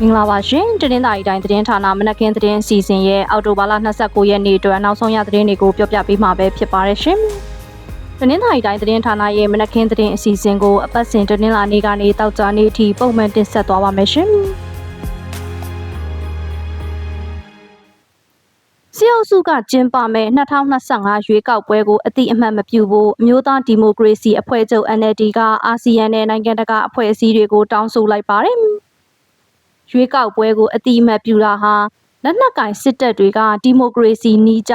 မင်္ဂလာပါရှင်တနင်္သာရီတိုင်းသတင်းဌာနမနက်ခင်းသတင်းအစီအစဉ်ရဲ့အော်တိုဘာလ29ရက်နေ့အတွက်နောက်ဆုံးရသတင်းတွေကိုပြောပြပေးမှာပဲဖြစ်ပါတယ်ရှင်တနင်္သာရီတိုင်းသတင်းဌာနရဲ့မနက်ခင်းသတင်းအစီအစဉ်ကိုအပတ်စဉ်တနင်္လာနေ့ကနေတောက်ကြနေ့အထိပုံမှန်တင်ဆက်သွားပါမယ်ရှင်စီအိုစုကကျင်းပမဲ့2025ရွေးကောက်ပွဲကိုအတိအမှတ်မပြုဖို့အမျိုးသားဒီမိုကရေစီအဖွဲ့ချုပ် NLD ကအာဆီယံနဲ့နိုင်ငံတကာအဖွဲ့အစည်းတွေကိုတောင်းဆိုလိုက်ပါတယ်။ ရွေးကောက်ပွဲကိုအတိအမှတ်ပြုတာဟာလက်နက်ကင်စစ်တပ်တွေကဒီမိုကရေစီနီးကြ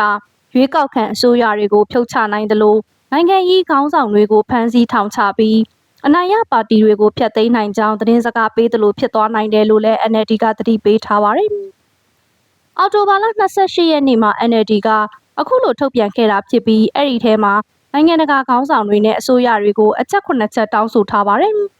ရွေးကောက်ခံအစိုးရတွေကိုဖြုတ်ချနိုင်တယ်လို့နိုင်ငံရေးခေါင်းဆောင်တွေကိုဖမ်းဆီးထောင်ချပြီးအနိုင်ရပါတီတွေကိုဖျက်သိမ်းနိုင်ကြောင်းသတင်းစကားပေးတယ်လို့ဖြစ်သွားနိုင်တယ်လို့လည်း NLD ကသတိပေးထားပါတယ်။အော်တိုဘာလ28ရက်နေ့မှာ NLD ကအခုလိုထုတ်ပြန်ခဲ့တာဖြစ်ပြီးအဲ့ဒီထဲမှာနိုင်ငံတကာခေါင်းဆောင်တွေနဲ့အစိုးရတွေကိုအချက်9ချက်တောင်းဆိုထားပါတယ်။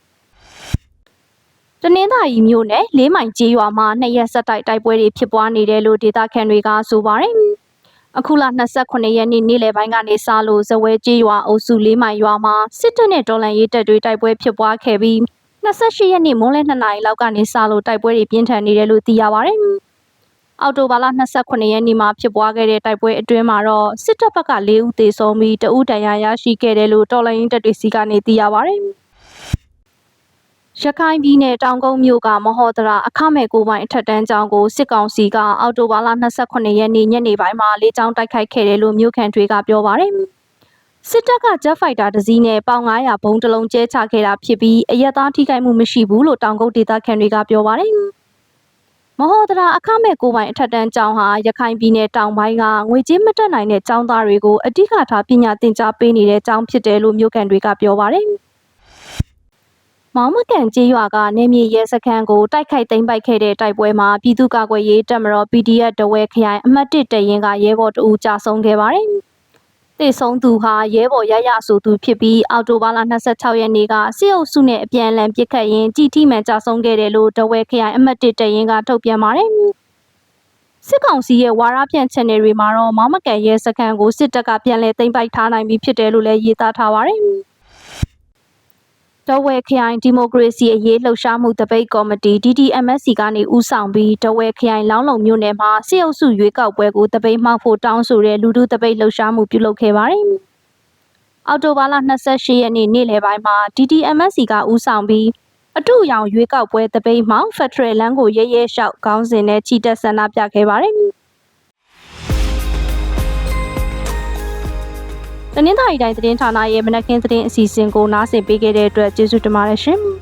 တနင်္သာရီမြို့နယ်လေးမိုင်ကျေးရွာမှာနှစ်ရက်ဆက်တိုက်တိုက်ပွဲတွေဖြစ်ပွားနေတယ်လို့ဒေသခံတွေကဆိုပါတယ်။အခုလ28ရက်နေ့နေ့လယ်ပိုင်းကနေစလို့ဇဝဲကျေးရွာအုပ်စုလေးမိုင်ရွာမှာစစ်တပ်နဲ့တော်လှန်ရေးတပ်တွေတိုက်ပွဲဖြစ်ပွားခဲ့ပြီး28ရက်နေ့မွန်းလယ်2နာရီလောက်ကနေစလို့တိုက်ပွဲတွေပြင်းထန်နေတယ်လို့သိရပါတယ်။အော်တိုဘာလ28ရက်နေ့မှာဖြစ်ပွားခဲ့တဲ့တိုက်ပွဲအတွင်းမှာတော့စစ်တပ်ဘက်က၄ဦးသေဆုံးပြီးတဦးဒဏ်ရာရရှိခဲ့တယ်လို့တော်လိုင်းတပ်တွေစီကနေသိရပါတယ်။ ရခိုင်ပြည်နယ်တောင်ကုန်းမြို့ကမဟော်ဒရာအခမဲ့ကိုပိုင်အထက်တန်းကျောင်းကိုစစ်ကောင်စီကအော်တိုဘာလ28ရက်နေ့ညနေပိုင်းမှာလေးချောင်းတိုက်ခိုက်ခဲ့တယ်လို့မြို့ခံတွေကပြောပါတယ်။စစ်တပ်ကဂျက်ဖိုက်တာတစ်စီးနဲ့ပေါင်900ဘုံတလုံးကျဲချခဲ့တာဖြစ်ပြီးအရက်သားထိခိုက်မှုမရှိဘူးလို့တောင်ကုန်းဒေသခံတွေကပြောပါတယ်။မဟော်ဒရာအခမဲ့ကိုပိုင်အထက်တန်းကျောင်းဟာရခိုင်ပြည်နယ်တောင်ပိုင်းကငွေကြေးမတက်နိုင်တဲ့ကျောင်းသားတွေကိုအဓိကထားပညာသင်ကြားပေးနေတဲ့ကျောင်းဖြစ်တယ်လို့မြို့ကန်တွေကပြောပါတယ်။ မောင်မကန်ကျေးရွာကနေမြေရဲစခန်းကိုတိုက်ခိုက်သိမ်းပိုက်ခဲ့တဲ့တိုက်ပွဲမှာပြည်သူ့ကာကွယ်ရေးတပ်မတော် PDF တဝဲခရိုင်အမှတ်1တရင်ကရဲဘော်တအူကြာဆုံးခဲ့ပါတယ်။တေဆုံးသူဟာရဲဘော်ရရဆိုသူဖြစ်ပြီးအော်တိုဘာလ26ရက်နေ့ကစစ်အုပ်စုနဲ့အပြန်အလှန်ပစ်ခတ်ရင်းကြည်တိမှန်ကြဆုံးခဲ့တယ်လို့ဒဝဲခရိုင်အမှတ်1တရင်ကထုတ်ပြန်ပါတယ်။စစ်ကောင်စီရဲ့ဝါရဖြန့် channel တွေမှာတော့မောင်မကန်ရဲစခန်းကိုစစ်တပ်ကပြန်လည်သိမ်းပိုက်ထားနိုင်ပြီဖြစ်တယ်လို့လည်းရေးသားထားပါတယ်။ ဒဝဲခရိုင်ဒီမိုကရေစီအရေးလှုပ်ရှားမှုတပိတ်ကော်မတီ DDMSC ကနေဦးဆောင်ပြီးဒဝဲခရိုင်လောင်းလုံမြို့နယ်မှာစစ်အုပ်စုရွေးကောက်ပွဲကိုတပိတ်မှောက်ဖို့တောင်းဆိုတဲ့လူထုတပိတ်လှုပ်ရှားမှုပြုလုပ်ခဲ့ပါတယ်။အော်တိုဘာလ28ရက်နေ့နေ့လယ်ပိုင်းမှာ DDMSC ကဦးဆောင်ပြီးအတူရောင်ရွေးကောက်ပွဲတပိတ်မှောက်ဖက်ဒရယ်လမ်းကိုရဲရဲလျှောက်ခေါင်းစဉ်နဲ့ချီတက်ဆန္ဒပြခဲ့ပါတယ်။ တနင်္သာရီတိုင်းသတင်းဌာနရဲ့မနက်ခင်းသတင်းအစီအစဉ်ကိုနားဆင်ပေးခဲ့တဲ့အတွက်ကျေးဇူးတင်ပါတယ်ရှင်။